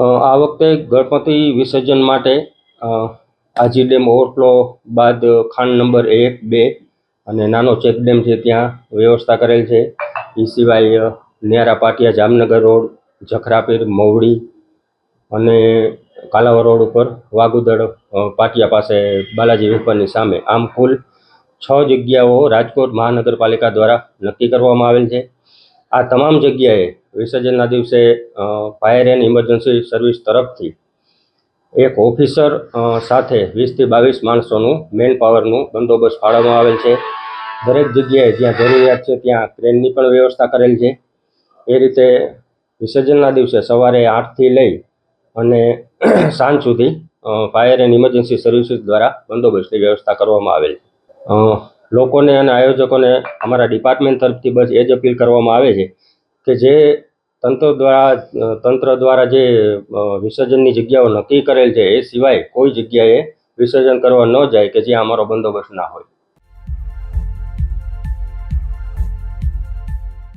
આ વખતે ગણપતિ વિસર્જન માટે આજી ડેમ ઓવરફ્લો બાદ ખાંડ નંબર એક, બે અને નાનો ચેક ડેમ છે ત્યાં વ્યવસ્થા કરેલ છે. એ સિવાય નેરા પાટિયા, જામનગર રોડ, જખરાપીર મવડી અને કાલાવર રોડ ઉપર વાગુદળ પાટિયા પાસે બાલાજી વેપારની સામે આમ કુલ છ જગ્યાઓ રાજકોટ મહાનગરપાલિકા દ્વારા નક્કી કરવામાં આવેલ છે. આ તમામ જગ્યાએ વિસર્જનના દિવસે ફાયર એન્ડ ઇમરજન્સી સર્વિસ તરફથી એક ઓફિસર સાથે વીસથી બાવીસ માણસોનું મેન પાવરનું બંદોબસ્ત ફાળવવામાં આવેલ છે. દરેક જગ્યાએ જ્યાં જરૂરિયાત છે ત્યાં ક્રેનની પણ વ્યવસ્થા કરેલ છે. એ રીતે વિસર્જનના દિવસે સવારે આઠથી લઈ અને સાંજ સુધી ફાયર એન્ડ ઇમરજન્સી સર્વિસીસ દ્વારા બંદોબસ્તની વ્યવસ્થા કરવામાં આવેલ છે. લોકોને અને આયોજકોને અમારા ડિપાર્ટમેન્ટ તરફથી બસ એ જ અપીલ કરવામાં આવે છે કે જે તંત્ર દ્વારા તંત્ર દ્વારા જે વિસર્જનની જગ્યાઓ નક્કી કરેલ છે એ સિવાય કોઈ જગ્યાએ વિસર્જન કરવા ન જાય કે જ્યાં અમારો બંદોબસ્ત ના હોય.